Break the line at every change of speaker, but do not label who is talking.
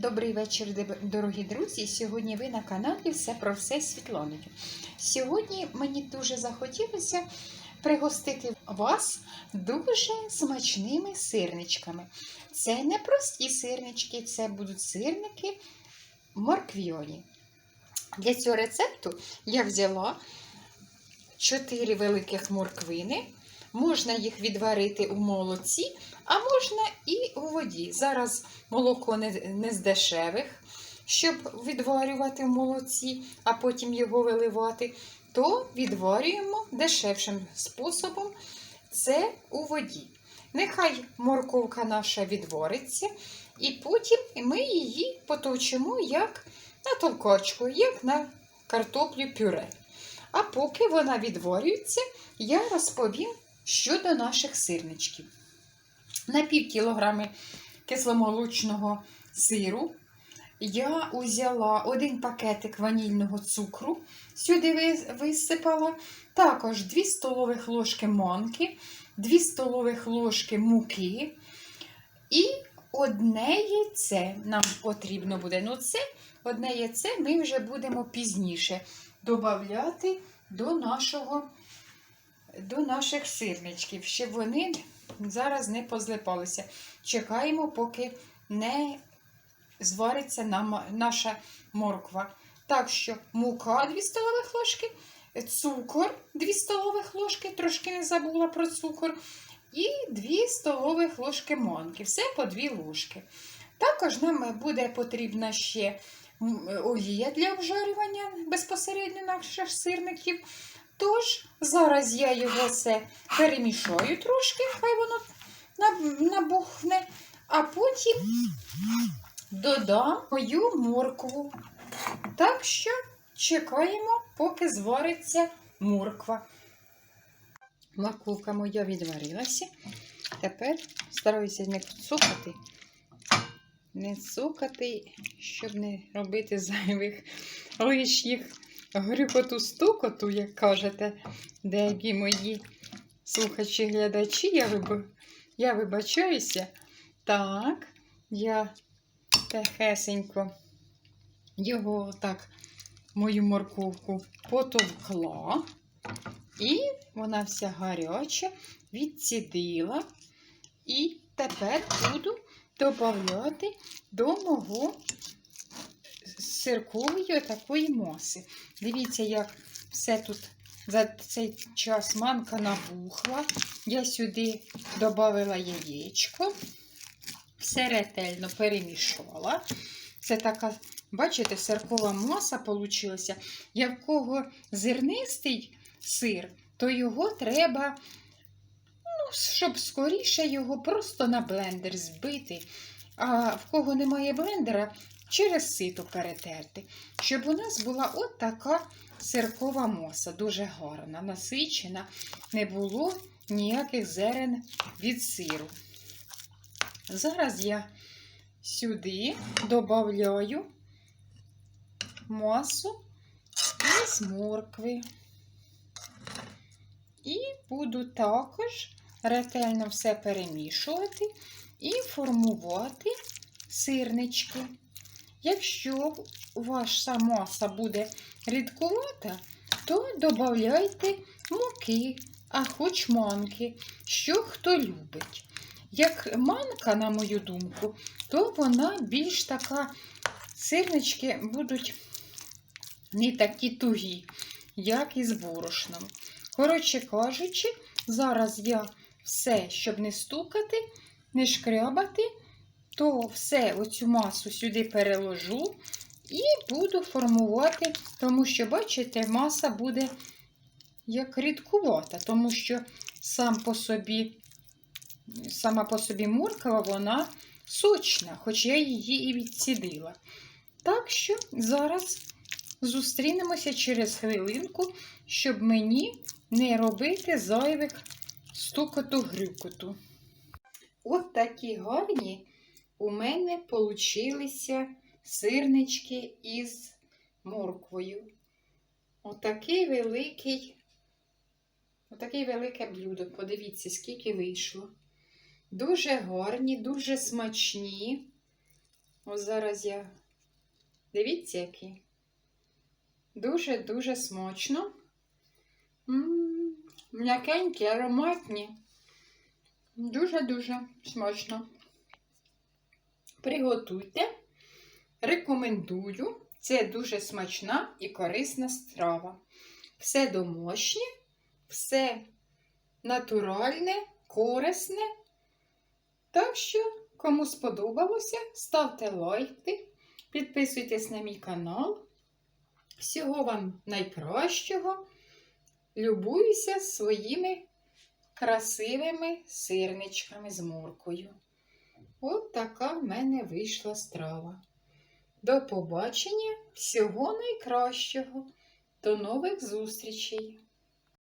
Добрий вечір, дорогі друзі. Сьогодні ви на каналі Все про все Світланою. Сьогодні мені дуже захотілося пригостити вас дуже смачними сирничками. Це не прості сирнички, це будуть сирники морквьоні. Для цього рецепту я взяла 4 великих морквини. Можна їх відварити у молоці, а можна і у воді. Зараз молоко не, з дешевих, щоб відварювати в молоці, а потім його виливати, то відварюємо дешевшим способом це у воді. Нехай морковка наша відвариться, і потім ми її потовчимо як на толкачку, як на картоплю пюре. А поки вона відварюється, я розповім щодо наших сирничків. На пів кілограми кисломолочного сиру я узяла один пакетик ванільного цукру, сюди висипала, також 2 столових ложки манки, 2 столових ложки муки і одне яйце нам потрібно буде. Ну, це одне яйце ми вже будемо пізніше додати до нашого до наших сирничків, щоб вони зараз не позлипалися. Чекаємо, поки не звариться наша морква. Так що мука 2 столових ложки, цукор 2 столових ложки, трошки не забула про цукор, і 2 столових ложки манки. Все по 2 ложки. Також нам буде потрібна ще олія для обжарювання безпосередньо наших сирників. Тож, зараз я його все перемішаю трошки, хай воно набухне, а потім додам мою моркву. Так що чекаємо, поки звариться морква. Морковка моя відварилася. Тепер стараюся не цукати, не цукати, щоб не робити зайвих лишніх грюкоту стукоту, як кажете, деякі мої слухачі глядачі, я, виб... я вибачаюся. Так, я тихесенько його так, мою морковку потовкла, і вона вся гаряча, відцідила. І тепер буду додати до мого сиркової такої маси. Дивіться, як все тут за цей час манка набухла. Я сюди додала яєчко, все ретельно перемішала. Це така, бачите, сиркова маса вийшла. Я в кого зернистий сир, то його треба, ну, щоб скоріше його просто на блендер збити. А в кого немає блендера, через сито перетерти, щоб у нас була от така сиркова моса, дуже гарна, насичена, не було ніяких зерен від сиру. Зараз я сюди додаю масу із моркви. І буду також ретельно все перемішувати і формувати сирнички. Якщо ваша маса буде рідкувата, то додавайте муки, а хоч манки, що хто любить. Як манка, на мою думку, то вона більш така, сирнички будуть не такі тугі, як із борошном. Коротше кажучи, зараз я все, щоб не стукати, не шкрябати, то все оцю масу сюди переложу і буду формувати, тому що, бачите, маса буде як рідкувата, тому що сам по собі, сама по собі морква, вона сочна, хоч я її і відсідила. Так що зараз зустрінемося через хвилинку, щоб мені не робити зайвих стукоту-грюкоту. От такі гарні у мене получилися сирнички із морквою. Отакий великий, отакий велике блюдо. Подивіться, скільки вийшло. Дуже гарні, дуже смачні. Ось зараз я. Дивіться, які. Дуже-дуже смачно. М'якенькі, ароматні. Дуже-дуже смачно. Приготуйте. Рекомендую. Це дуже смачна і корисна страва. Все домашнє, все натуральне, корисне. Так що, кому сподобалося, ставте лайки, підписуйтесь на мій канал. Всього вам найкращого. Любуюся своїми красивими сирничками з моркою. От така в мене вийшла страва. До побачення, всього найкращого. До нових зустрічей!